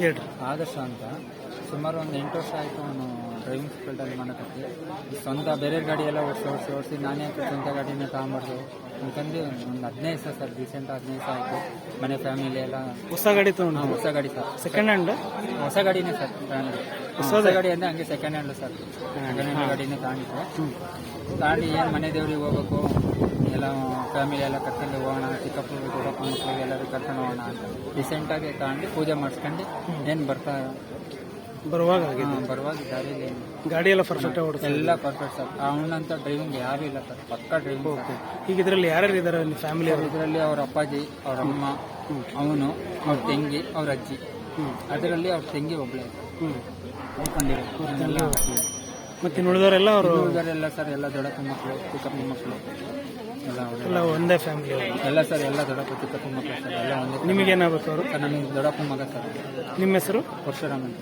ಹೇಳ್ರಿ. ಆದರ್ಶ ಅಂತ. ಸುಮಾರು ಒಂದು ಎಂಟು ವರ್ಷ ಆಯಿತು ಅವನು ಡ್ರೈವಿಂಗ್ ಫೀಲ್ಡಲ್ಲಿ ಮಾಡೋದಕ್ಕೆ ಸ್ವಂತ ಬೇರೆ ಗಾಡಿ ಎಲ್ಲ ಓಡಿಸಿ ಓಡಿಸಿ ಓಡಿಸಿ ನಾನೇ ಸ್ವಂತ ಗಾಡಿನ ತಗೊಂಬಾರ್ದು. ಅಂತಂದು ಒಂದು ಹದಿನೈದು ಸರ್ ಸರ್ ರೀಸೆಂಟ್ ಹದಿನೈದು ಸಾವಿರ ಆಯಿತು. ಮನೆ ಫ್ಯಾಮಿಲಿ ಎಲ್ಲ ಹೊಸ ಗಾಡಿ ತಗೊಂಡು ಹಾಂ ಹೊಸ ಗಾಡಿ ಸರ್. ಸೆಕೆಂಡ್ ಹ್ಯಾಂಡ್ ಹೊಸ ಗಾಡಿನೇ ಸರ್ ಹೊಸ ಗಾಡಿ ಅಂದರೆ ಹಂಗೆ second hand sir. Second hand ಗಾಡಿನೇ ತಗೊಂಡಿದ್ದೆ. ತಗೊಂಡು ಏನು ಮನೆ ದೇವ್ರಿಗೆ ಹೋಗ್ಬೇಕು. ಎಲ್ಲ ಫ್ಯಾಮಿಲಿ ಎಲ್ಲ ಕರ್ಕೊಂಡು ಹೋಗೋಣ ಚಿಕ್ಕಪ್ಪ ದೊಡ್ಡಪ್ಪ ಮಕ್ಕಳಿಗೆ ಎಲ್ಲರೂ ಕರ್ಕೊಂಡು ಹೋಗೋಣ ಅಂತ ರೀಸೆಂಟಾಗಿ ತಗೊಂಡು ಪೂಜೆ ಮಾಡಿಸ್ಕೊಂಡು ಏನು ಬರ್ತಾ ಬರುವಾಗ ಬರುವಾಗ ದಾರಿಯಲ್ಲಿ ಗಾಡಿ ಎಲ್ಲ ಪರ್ಫೆಕ್ಟ್ ಓಡಿಸ್ ಎಲ್ಲ ಪರ್ಫೆಕ್ಟ್ ಸರ್. ಅವನಂತ ಡ್ರೈವಿಂಗ್ ಯಾರು ಇಲ್ಲ ಸರ್. ಪಕ್ಕ ಡ್ರೈವಿಂಗ್ ಈಗ ಇದರಲ್ಲಿ ಯಾರ್ಯಾರು ಇದ್ದಾರೆ ಅಲ್ಲಿ ಫ್ಯಾಮಿಲಿ ಇದರಲ್ಲಿ ಅವ್ರ ಅಪ್ಪಾಜಿ ಅವ್ರ ಅಮ್ಮ ಅವನು ಅವ್ರ ತಂಗಿ ಅವ್ರ ಅಜ್ಜಿ. ಅದರಲ್ಲಿ ಅವ್ರ ತಂಗಿ ಒಬ್ಬಳೆ ಹ್ಞೂ ಮತ್ತೆ ಉಳಿದವರೆಲ್ಲ ಅವರು ಎಲ್ಲ ಸರ್ ಎಲ್ಲ ದೊಡ್ಡಪ್ಪ ಮಕ್ಕಳು ಚಿಕ್ಕಪ್ಪ ಮಕ್ಕಳು ಎಲ್ಲ ಒಂದೇ ಫ್ಯಾಮಿಲಿ ಎಲ್ಲ ಸರ್ ಎಲ್ಲ ದೊಡ್ಡಪ್ಪ ಚಿಕ್ಕಪ್ಪ ಮಕ್ಕಳು ಸರ್ ಎಲ್ಲ ಒಂದೇ ನಿಮಗೇನಾಗಬೇಕು ಅವರು? ಸರ್ ನಮಗೆ ದೊಡ್ಡಪ್ಪ ಮಗ ಸರ್. ನಿಮ್ಮ ಹೆಸರು? ಪರಶುರಾಮ್ ಅಂತ.